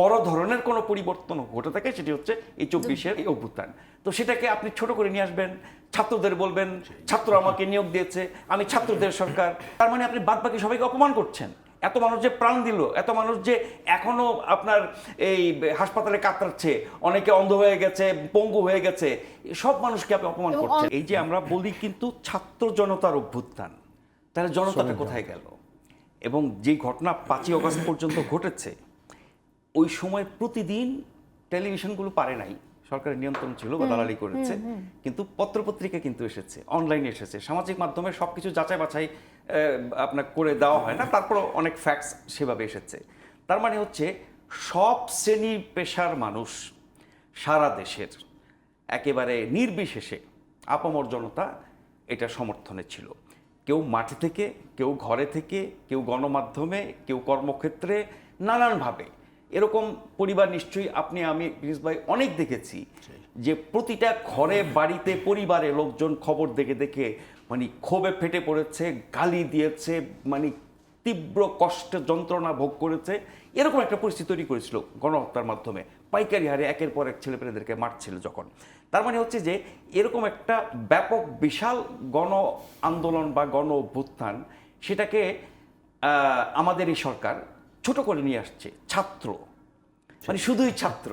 বড় ধরনের কোনো পরিবর্তন ঘটে থাকে সেটি হচ্ছে এই চব্বিশের এই অভ্যুত্থান। তো সেটাকে আপনি ছোট করে নিয়ে আসবেন ছাত্রদের বলবেন ছাত্র আমাকে নিয়োগ দিয়েছে আমি ছাত্রদের সরকার। তার মানে আপনি বাদ বাকি সবাইকে অপমান করছেন। এত মানুষ যে প্রাণ দিল এত মানুষ যে এখনও আপনার এই হাসপাতালে কাতরাচ্ছে অনেকে অন্ধ হয়ে গেছে পঙ্গু হয়ে গেছে সব মানুষকে আপনি অপমান করছেন। এই যে আমরা বলি কিন্তু ছাত্র জনতার অভ্যুত্থান তাহলে জনতাটা কোথায় গেল? এবং যে ঘটনা পাঁচই অগস্ট পর্যন্ত ঘটেছে ওই সময় প্রতিদিন টেলিভিশনগুলো পারে নাই। সরকারের নিয়ন্ত্রণ ছিল বা দালালি করেছে। কিন্তু পত্রপত্রিকা কিন্তু এসেছে অনলাইনে এসেছে। সামাজিক মাধ্যমে সবকিছু যাচাই বাছাই আপনার করে দেওয়া হয় না তারপর অনেক ফ্যাক্টস সেভাবে এসেছে। তার মানে হচ্ছে সব শ্রেণি পেশার মানুষ সারা দেশের একেবারে নির্বিশেষে আপামর জনতা এটা সমর্থনে ছিল। কেউ মাঠে থেকে কেউ ঘরে থেকে কেউ গণমাধ্যমে কেউ কর্মক্ষেত্রে নানানভাবে এরকম পরিবার নিশ্চয়ই আপনি আমি প্রিন্স ভাই অনেক দেখেছি যে প্রতিটা ঘরে বাড়িতে পরিবারে লোকজন খবর দেখে দেখে মানে ক্ষোভে ফেটে পড়েছে গালি দিয়েছে মানে তীব্র কষ্ট যন্ত্রণা ভোগ করেছে। এরকম একটা পরিস্থিতি তৈরি করেছিল গণহত্যার মাধ্যমে। পাইকারি হারে একের পর এক ছেলেপেলেদেরকে মারছিল যখন। তার মানে হচ্ছে যে এরকম একটা ব্যাপক বিশাল গণ আন্দোলন বা গণ অভ্যুত্থান সেটাকে আমাদের এই সরকার ছোট করে নিয়ে আসছে। ছাত্র মানে শুধুই ছাত্র।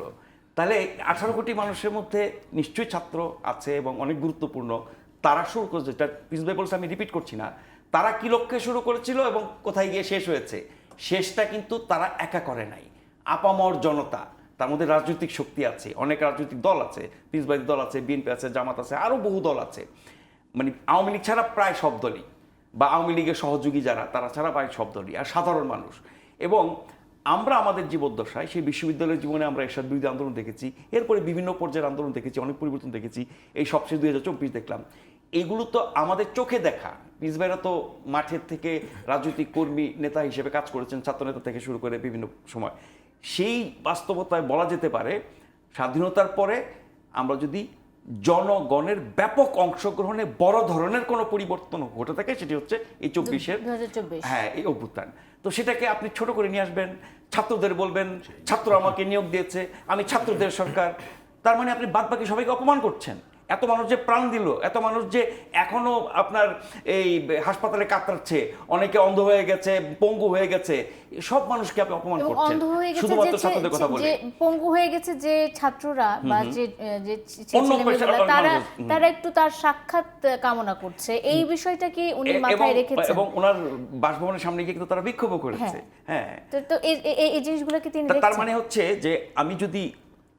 তাহলে আঠারো কোটি মানুষের মধ্যে নিশ্চয়ই ছাত্র আছে এবং অনেক গুরুত্বপূর্ণ। তারা শুরু করেছে যেটা পিস ভাই বলছে, আমি রিপিট করছি না। তারা কি লক্ষ্যে শুরু করেছিল এবং কোথায় গিয়ে শেষ হয়েছে? শেষটা কিন্তু তারা একা করে নাই। আপামর জনতা, তার মধ্যে রাজনৈতিক শক্তি আছে, অনেক রাজনৈতিক দল আছে পিসবাদী দল আছে, বিএনপি আছে, জামাত আছে আরও বহু দল আছে। মানে আওয়ামী লীগ ছাড়া প্রায় সব দলই, বা আওয়ামী লীগের সহযোগী যারা, তারা ছাড়া প্রায় সব দলই, আর সাধারণ মানুষ। এবং আমরা আমাদের জীবদ্দশায়, সেই বিশ্ববিদ্যালয়ের জীবনে আমরা এরশাদ বিরোধী আন্দোলন দেখেছি, এরপরে বিভিন্ন পর্যায়ের আন্দোলন দেখেছি, অনেক পরিবর্তন দেখেছি, এই সবশেষ দুই হাজার চব্বিশ দেখলাম। এগুলো তো আমাদের চোখে দেখা। পিসভাইরা তো মাঠের থেকে রাজনৈতিক কর্মী, নেতা হিসেবে কাজ করেছেন, ছাত্রনেতা থেকে শুরু করে বিভিন্ন সময়। সেই বাস্তবতায় বলা যেতে পারে, স্বাধীনতার পরে আমরা যদি জনগণের ব্যাপক অংশগ্রহণে বড় ধরনের কোনো পরিবর্তন ঘটে থাকে সেটি হচ্ছে এই চব্বিশের হ্যাঁ এই অভ্যুত্থান। তো সেটাকে আপনি ছোট করে নিয়ে আসবেন ছাত্রদের বলবেন ছাত্র আমাকে নিয়োগ দিয়েছে আমি ছাত্রদের সরকার তার মানে আপনি বাদ বাকি সবাইকে অপমান করছেন। এত মানুষ যে প্রাণ দিল এত মানুষ যে এখনও আপনার এই হাসপাতালে কাতরাচ্ছে অনেকে অন্ধ হয়ে গেছে পঙ্গু হয়ে গেছে সব মানুষকে আপনি অপমান করছেন। অন্ধ হয়ে গেছে শুধুমাত্র ছাত্রদের কথা বলে। পঙ্গু হয়ে গেছে যে ছাত্ররা বা যে যে তারা তারা একটু তার সাক্ষাৎ কামনা করছে। এই বিষয়টা কি উনি মাথায় রেখেছেন? এবং ওনার বাসভবনের সামনে গিয়ে কিন্তু তারা বিক্ষোভ করেছে। হ্যাঁ। তো তো এই- এই- এই জিনিসগুলো কি তিনি তার মানে হচ্ছে যে আমি যদি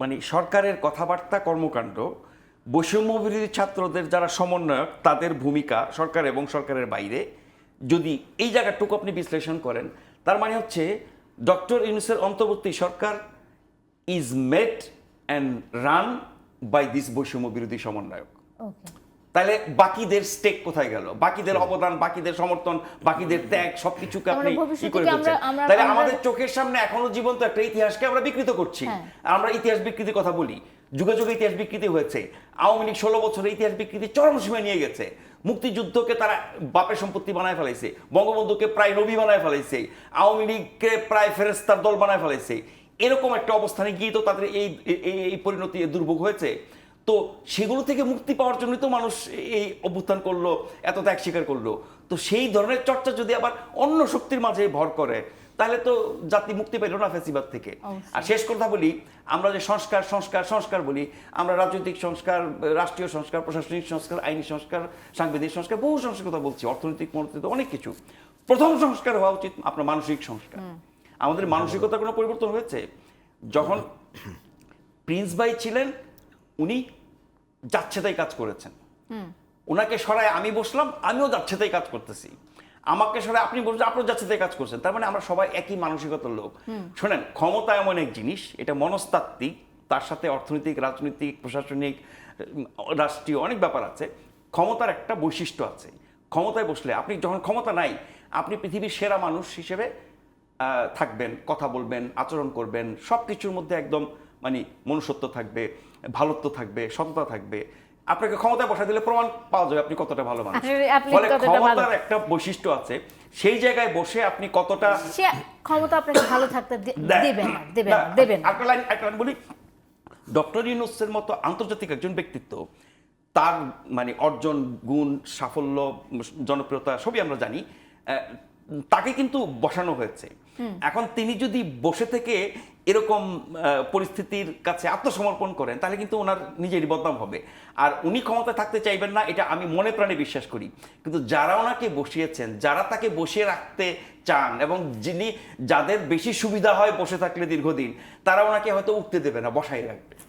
মানে সরকারের কথাবার্তা কর্মকাণ্ড বৈষম্য বিরোধী ছাত্রদের যারা সমন্বয়ক তাদের ভূমিকা সরকার এবং সরকারের বাইরে। যদি এই জায়গাটুকু আপনি বিশ্লেষণ করেন তার মানে হচ্ছে ডক্টর ইউনুসের অন্তর্বর্তী সরকার is made and run by this বৈষম্য বিরোধী সমন্বয়ক। তাহলে বাকিদের স্টেক কোথায় গেল? বাকিদের অবদান বাকিদের সমর্থন বাকিদের ত্যাগ সবকিছুকে মানে আপনি কি করে দিচ্ছেন তাহলে আমাদের চোখের সামনে এখনও জীবন্ত একটা ইতিহাসকে আমরা বিকৃত করছি। হ্যাঁ। আর আমরা ইতিহাস বিকৃতির কথা বলি। যুগে যুগে ইতিহাস বিকৃতি হয়েছে। আওয়ামী লীগ ষোলো বছরে ইতিহাস বিকৃতি চরম সীমায় নিয়ে গেছে। মুক্তিযুদ্ধকে তারা বাপের সম্পত্তি বানায় ফেলাইছে। বঙ্গবন্ধুকে প্রায় নবী বানায় ফেলাইছে। আওয়ামী লীগকে প্রায় ফেরেস্তার দল বানায় ফেলাইছে। এরকম একটা অবস্থানে গিয়ে তো তাদের এই, এই- পরিণতি দুর্ভোগ হয়েছে। তো সেগুলো থেকে মুক্তি পাওয়ার জন্যই তো মানুষ এই অভ্যুত্থান করল এত ত্যাগ স্বীকার করল। তো সেই ধরনের চর্চা যদি আবার অন্য শক্তির মাঝে ভর করে তাহলে তো জাতি মুক্তি পেল না ফেসিবাদ থেকে। আর শেষ কথা বলি আমরা যে সংস্কার সংস্কার সংস্কার বলি আমরা রাজনৈতিক সংস্কার রাষ্ট্রীয় সংস্কার প্রশাসনিক সংস্কার আইনি সংস্কার সাংবিধানিক সংস্কার বহু সংস্কার কথা বলছি অর্থনৈতিক মনোনীত অনেক কিছু। প্রথম সংস্কার হওয়া উচিত আপনার মানসিক সংস্কার। আমাদের মানসিকতার কোনো পরিবর্তন হয়েছে? যখন প্রিন্স ভাই ছিলেন উনি যাচ্ছে তাই কাজ করেছেন। ওনাকে সরায় আমি বসলাম আমিও যাচ্ছে তাই কাজ করতেছি। আমাকে সরায় আপনি বলছেন যাচ্ছে তাই কাজ করছেন। তার মানে আমরা সবাই একই মানসিকতার লোক। শোনেন ক্ষমতা এমন এক জিনিস এটা মনস্তাত্ত্বিক তার সাথে অর্থনৈতিক রাজনৈতিক প্রশাসনিক রাষ্ট্রীয় অনেক ব্যাপার আছে। ক্ষমতার একটা বৈশিষ্ট্য আছে। ক্ষমতায় বসলে আপনি যখন ক্ষমতা নাই আপনি পৃথিবীর সেরা মানুষ হিসেবে থাকবেন কথা বলবেন আচরণ করবেন সব কিছুর মধ্যে একদম মানে মনুষ্যত্ব থাকবে ভালোত্ব থাকবে সততা থাকবে। আপনাকে ক্ষমতায় বসা দিলে প্রমাণ পাওয়া যাবে আপনি কতটা ভালো মানুষ। ফলে ক্ষমতার একটা বৈশিষ্ট্য আছে সেই জায়গায় বসে আপনি কতটা ক্ষমতা আপনাকে ভালো থাকতে দে- দেয়। দেবে না দেবে না, না দেবে না। একটা লাইন একটা লাইন বলি। ডক্টর ইউনুসের মতো আন্তর্জাতিক একজন ব্যক্তিত্ব তার মানে অর্জন গুণ সাফল্য জনপ্রিয়তা সবই আমরা জানি তাকে কিন্তু বসানো হয়েছে। এখন তিনি যদি বসে থেকে এরকম পরিস্থিতির কাছে আত্মসমর্পণ করেন, তাহলে কিন্তু ওনার নিজেরই বদনাম হবে। আর উনি ক্ষমতায় থাকতে চাইবেন না, এটা আমি মনে প্রাণে বিশ্বাস করি। কিন্তু যারা ওনাকে বসিয়েছেন, যারা তাকে বসিয়ে রাখতে চান এবং যিনি যাদের বেশি সুবিধা হয় বসে থাকলে দীর্ঘদিন, তারা ওনাকে হয়তো উঠতে দেবে না বসাই রাখবে।